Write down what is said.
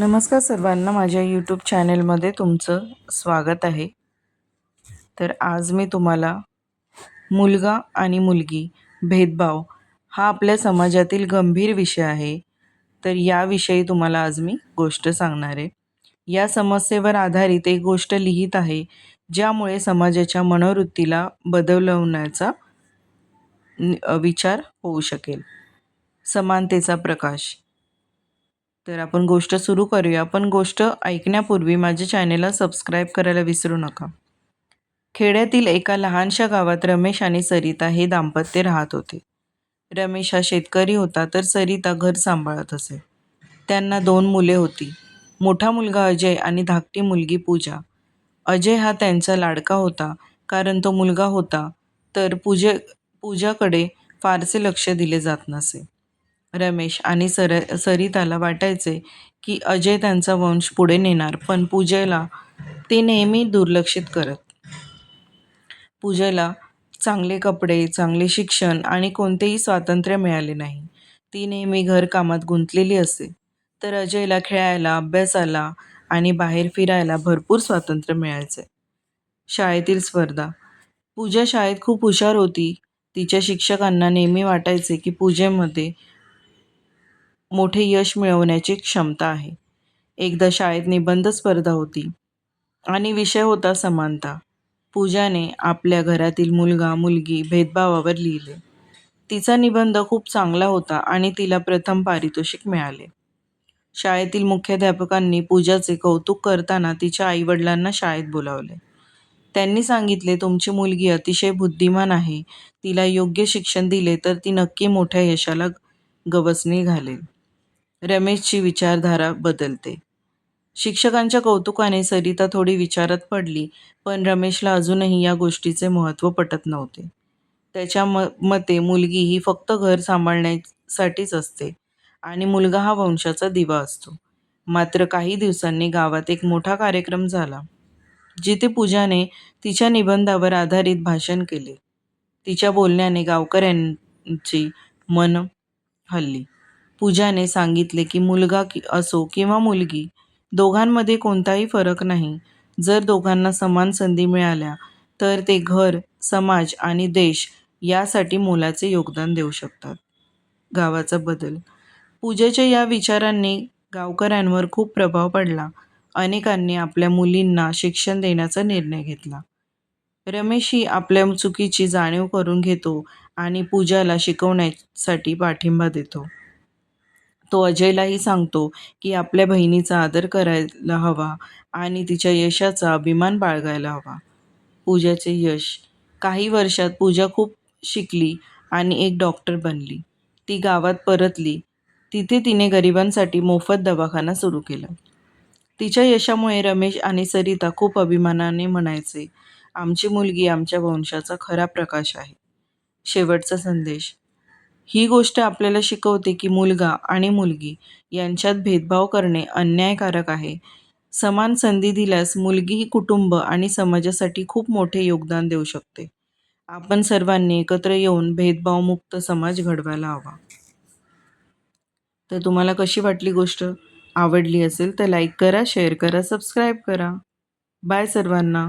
नमस्कार सर्वांना माझ्या यूट्यूब चॅनेलमध्ये तुमचं स्वागत आहे. तर आज मी तुम्हाला मुलगा आणि मुलगी भेदभाव हा आपल्या समाजातील गंभीर विषय आहे. तर याविषयी तुम्हाला आज मी गोष्ट सांगणार आहे. या समस्येवर आधारित एक गोष्ट लिहित आहे ज्यामुळे समाजाच्या मनोवृत्तीला बदलवण्याचा विचार होऊ शकेल. समानतेचा प्रकाश. तर आपण गोष्ट सुरू करूया. पण गोष्ट ऐकण्यापूर्वी माझ्या चॅनेलला सबस्क्राईब करायला विसरू नका. खेड्यातील एका लहानशा गावात रमेश आणि सरिता हे दाम्पत्य राहत होते. रमेश हा शेतकरी होता तर सरिता घर सांभाळत असे. त्यांना दोन मुले होती. मोठा मुलगा अजय आणि धाकटी मुलगी पूजा. अजय हा त्यांचा लाडका होता. कारण तो मुलगा होता तर पूजे पूजाकडे फारसे लक्ष दिले जात नसे. रमेश आणि सर सरिताला वाटायचे की अजय त्यांचा वंश पुढे नेणार पण पूजेला ते नेहमी दुर्लक्षित करत. पूजेला चांगले कपडे चांगले शिक्षण आणि कोणतेही स्वातंत्र्य मिळाले नाही. ती नेहमी घरकामात गुंतलेली असे. तर अजयला खेळायला अभ्यासाला आणि बाहेर फिरायला भरपूर स्वातंत्र्य मिळायचे. शाळेतील स्पर्धा. पूजा शाळेत खूप हुशार होती. तिच्या शिक्षकांना नेहमी वाटायचे की पूजेमध्ये मोठे यश मिळवण्याची क्षमता आहे. एकदा शाळेत निबंध स्पर्धा होती आणि विषय होता समानता. पूजाने आपल्या घरातील मुलगा मुलगी भेदभावावर लिहिले. तिचा निबंध खूप चांगला होता आणि तिला प्रथम पारितोषिक मिळाले. शाळेतील मुख्याध्यापकांनी पूजाचे कौतुक करताना तिच्या आईवडिलांना शाळेत बोलावले. त्यांनी सांगितले तुमची मुलगी अतिशय बुद्धिमान आहे. तिला योग्य शिक्षण दिले तर ती नक्की मोठ्या यशाला गवसणी घालेल. रमेशची विचारधारा बदलते. शिक्षकांच्या कौतुकाने सरिता थोडी विचारात पडली पण रमेशला अजूनही या गोष्टीचे महत्त्व पटत नव्हते. त्याच्या म मते मुलगी ही फक्त घर सांभाळण्यासाठीच असते आणि मुलगा हा वंशाचा दिवा असतो. मात्र काही दिवसांनी गावात एक मोठा कार्यक्रम झाला जिथे पूजाने तिच्या निबंधावर आधारित भाषण केले. तिच्या बोलण्याने गावकऱ्यांची मन हल्ली. पूजाने सांगितले की मुलगा की असो किंवा मुलगी दोघांमध्ये कोणताही फरक नाही. जर दोघांना समान संधी मिळाल्या तर ते घर समाज आणि देश यासाठी मोलाचे योगदान देऊ शकतात. गावाचा बदल. पूजेच्या या विचारांनी गावकऱ्यांवर खूप प्रभाव पडला. अनेकांनी आपल्या मुलींना शिक्षण देण्याचा निर्णय घेतला. रमेशही आपल्या चुकीची जाणीव करून घेतो आणि पूजाला शिकवण्यासाठी पाठिंबा देतो. तो अजयलाही सांगतो की आपल्या बहिणीचा आदर करायला हवा आणि तिच्या यशाचा अभिमान बाळगायला हवा. पूजाचे यश. काही वर्षात पूजा खूप शिकली आणि एक डॉक्टर बनली. ती गावात परतली. तिथे तिने गरिबांसाठी मोफत दवाखाना सुरू केला. तिच्या यशामुळे रमेश आणि सरिता खूप अभिमानाने म्हणायचे आमची मुलगी आमच्या वंशाचा खरा प्रकाश आहे. शेवटचा संदेश. ही गोष्ट आपल्याला शिकवते की मुलगा आणि मुलगी यांच्यात भेदभाव करणे अन्यायकारक आहे. समान संधी दिल्यास मुलगी ही कुटुंब आणि समाजासाठी खूप मोठे योगदान देऊ शकते. आपण सर्वांनी एकत्र येऊन भेदभावमुक्त समाज घडवायला हवा. तर तुम्हाला कशी वाटली गोष्ट? आवडली असेल तर लाईक करा शेअर करा सबस्क्राईब करा. बाय सर्वांना.